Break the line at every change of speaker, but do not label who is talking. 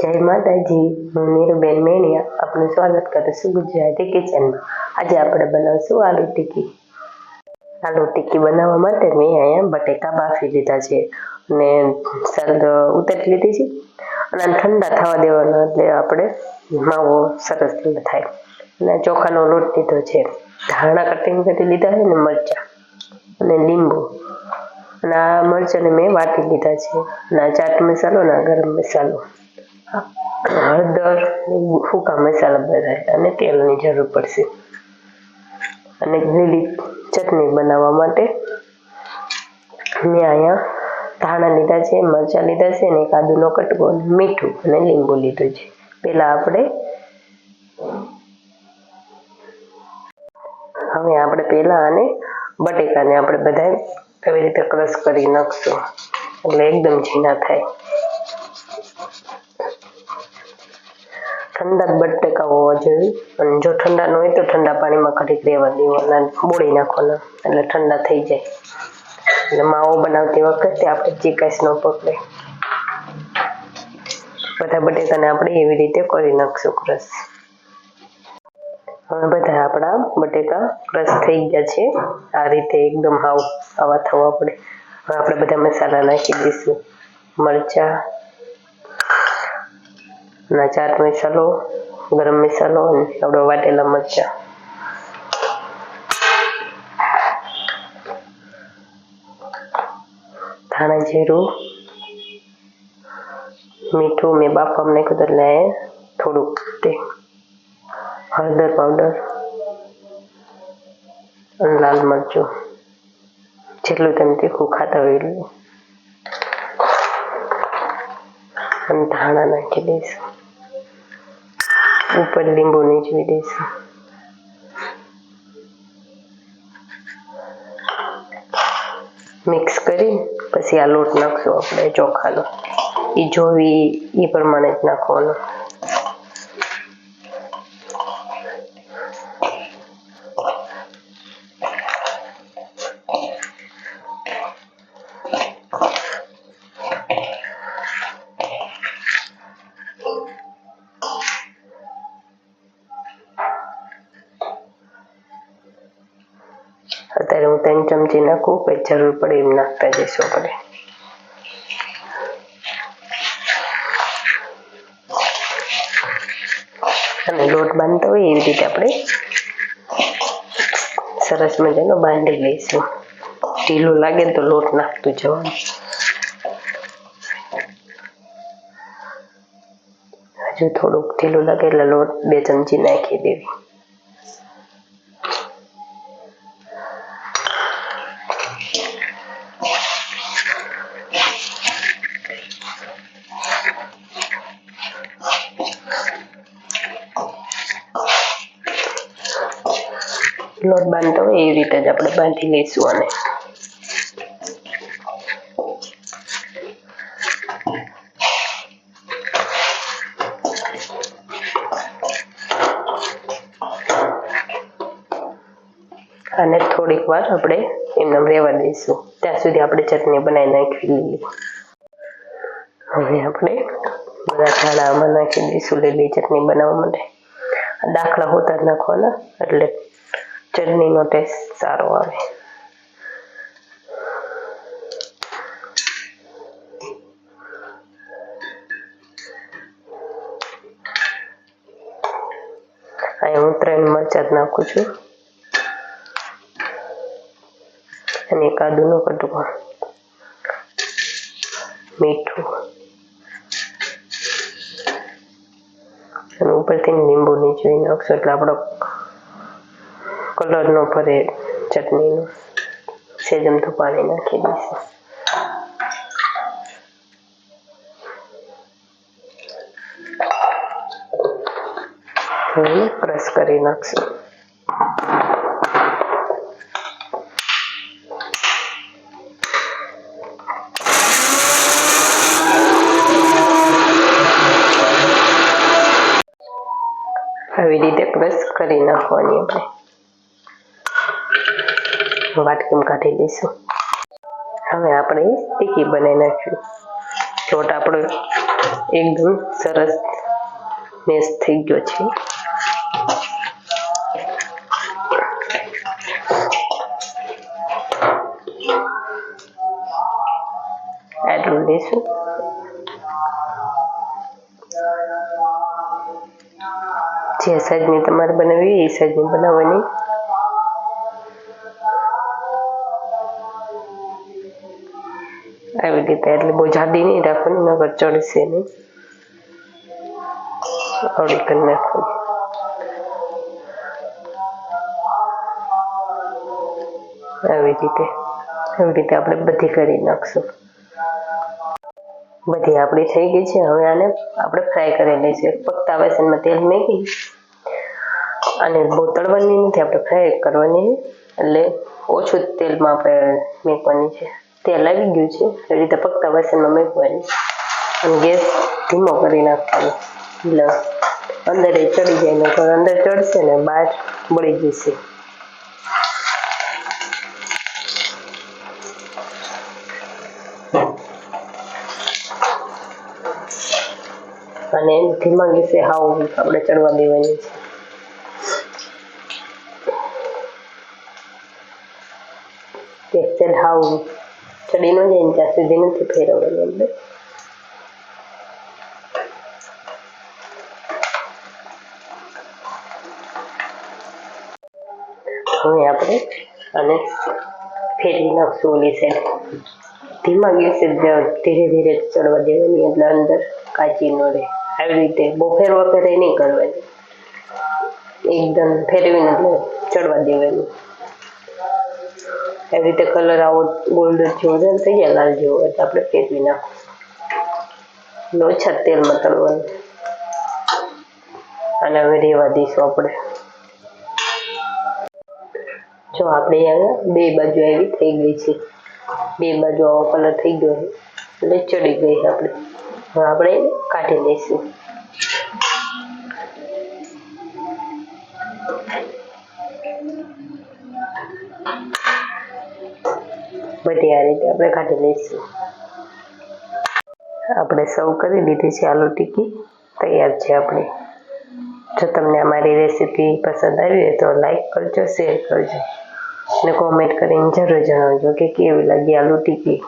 જય માતાજી, હું નીરુબેન મેણિયા આપનું સ્વાગત કરું છું ગુજરાતી કિચનમાં. આજે આપણે બનાવશું આલુ ટિક્કી. આલુ ટિક્કી બનાવવા માટે મેં અહીંયા બટેકા બાફી લીધા છે અને સરદ ઉતરી લીધી છે. અને ઠંડા થવા દેવાના એટલે આપણે માવો સરસ થાય. અને ચોખાનો લોટ લીધો છે. ધાણા કટિંગ કરી લીધા છે ને મરચાં. અને લીંબુ. અને આ મરચાંને મેં વાટી લીધા છે. અને આ ચાટ મસાલો અને ગરમ મસાલો. હળદર સૂકા મસાલા બધા અને તેલની જરૂર પડશે. અને લીલી ચટણી બનાવવા માટે મેં અહીંયા ધાણા લીધા છે, મરચાં લીધા છે અને કાદુનો કટકો મીઠું અને લીંબુ લીધું છે. પહેલાં આપણે હવે આપણે પહેલાં આને બટેકાને આપણે બધા એવી રીતે ક્રશ કરી નાખશું. એટલે એકદમ ઝીણા થાય. ઠંડા બટેકા હોવા જોઈએ. અને જો ઠંડા ન હોય તો ઠંડા પાણીમાં ઘડીક રહેવા દેવાના બોળી નાખવાના, એટલે ઠંડા થઈ જાય. એટલે માવો બનાવતી વખતે આપણે ચીકાશ ન પકડે. બધા બટેકાને આપણે એવી રીતે કરી નાખશું ક્રશ. હવે બધા આપણા બટેકા ક્રશ થઈ ગયા છે. આ રીતે એકદમ હાવ આવા થવા પડે. હવે આપણે બધા મસાલા નાખી દઈશું. મરચાં ના, ચાટ મસાલો ગરમ મસાલો અને આપણો વાટેલા મરચાં. ધાણા જીરું, મીઠું મેં બાફવામાં નાખ્યું એટલે થોડુંક તે હળદર પાવડર અને લાલ મરચું, જેટલું તમે તીખું ખાતા હોય એટલું. અને ધાણા નાખી દઈશું. ઉપર લીંબુ નીચવી દઈશું. મિક્સ કરી, પછી આ લોટ નાખશું આપણે ચોખાનો. એ જોવી એ પ્રમાણે જ નાખવાનો અત્યારે હું ત્રણ ચમચી નાખું પછી જરૂર પડે, એમ નાખતા જઈશું આપણે અને લોટ બાંધતો હોય એવી રીતે આપણે સરસ મજાનો બાંધી લઈશું. ઢીલું લાગે તો લોટ નાખતું જવાનું. હજુ થોડુંક ઢીલું લાગે એટલે લોટ બે ચમચી નાખી દેવી. લોટ બાંધતો હોય એ રીતે જ આપણે બાંધી લઈશું આને. અને થોડીક વાર આપણે એમને રહેવા દઈશું. ત્યાં સુધી આપણે ચટણી બનાવી નાખી લઈએ હવે આપણે બધા ધાણા આમાં નાખી દઈશું લીલી ચટણી બનાવવા માટે. દાખલા હોતા જ નાખવાના, એટલે ચટણીનો ટેસ્ટ સારો આવે અહીંયા હું ત્રણ મરચાં નાખું છું અને કાદુ નો કટકો મીઠું અને ઉપરથી લીંબુ નીચે નાખશું એટલે આપણો કલર નો ફરે ચટણીનો સેજ અમથું પાણી નાખી દઈશું હવે ક્રશ કરી નાખશું આવી રીતે ક્રશ કરી નાખવાની આપણે. વાટકીમાં કાઢી દઈશું. હવે આપણે ટીકી બનાવી નાખ્યું લોટ આપણો એકદમ સરસ મેસ થઈ ગયો છે. આટલું લઈશું જે સાઈઝની તમારે બનાવી એ સાઈઝની બનાવવાની. આવી રીતે એટલે બહુ જાડી નહીં રાખવાની, નગર ચડશે નહીં આવડી કરી નાખવાની આવી રીતે આવી રીતે આપણે બધી કરી નાખશું. બધી આપણી થઈ ગઈ છે, હવે આને આપણે ફ્રાય કરી લઈશું પકતા વાસણમાં તેલ મેકી અને બહુ તળવાની નથી, આપણે ફ્રાય કરવાની. એટલે ઓછું તેલમાં આપણે મેકવાની છે. તેલ આવી ગયું છે. એ રીતે પકતા વાસણમાં મેકવાની. અને ગેસ ધીમો કરી નાખવાનો. એટલે અંદર એ ચડી જાય નકર અંદર ચડશે ને બહાર બળી જશે. અને ધીમા ગેસે હાવ આપણે ચડવા દેવાની છે. ટેક્સચર હાવ ચડી ન જાય ત્યાં સુધી નથી ફેરવવાની અંદર હવે આપણે અને ફેરવી નાખશું ઓલી સાઈડ ધીમા ગેસે ધીરે ધીરે ચડવા દેવાની એટલે અંદર કાચી ન આવી રીતે બફેર વફેરે નહીં કરવાની એકદમ ફેરવીને એટલે ચડવા દેવાની એવી રીતે કલર આવો ગોલ્ડ જેવો છે થઈ જાય, લાલ જેવો એટલે આપણે ફેરવી નાખો. ઓછા તેલમાં તળવાનું. અને હવે રેવા દઈશું આપણે. જો આપણે અહીંયા બે બાજુ આવી થઈ ગઈ છે. બે બાજુ આવો કલર થઈ ગયો છે. એટલે ચડી ગઈ આપણે. હવે આપણે કાઢી લઈશું. બધી આ રીતે આપણે કાઢી લઈશું. આપણે સર્વ કરી દીધી છે આલુ ટીકી. તૈયાર છે આપણી. જો તમને અમારી રેસીપી પસંદ આવી હોય તો લાઈક કરજો, શેર કરજો. અને કોમેન્ટ કરીને જરૂર જણાવજો કે કેવી લાગી આલુ ટિક્કી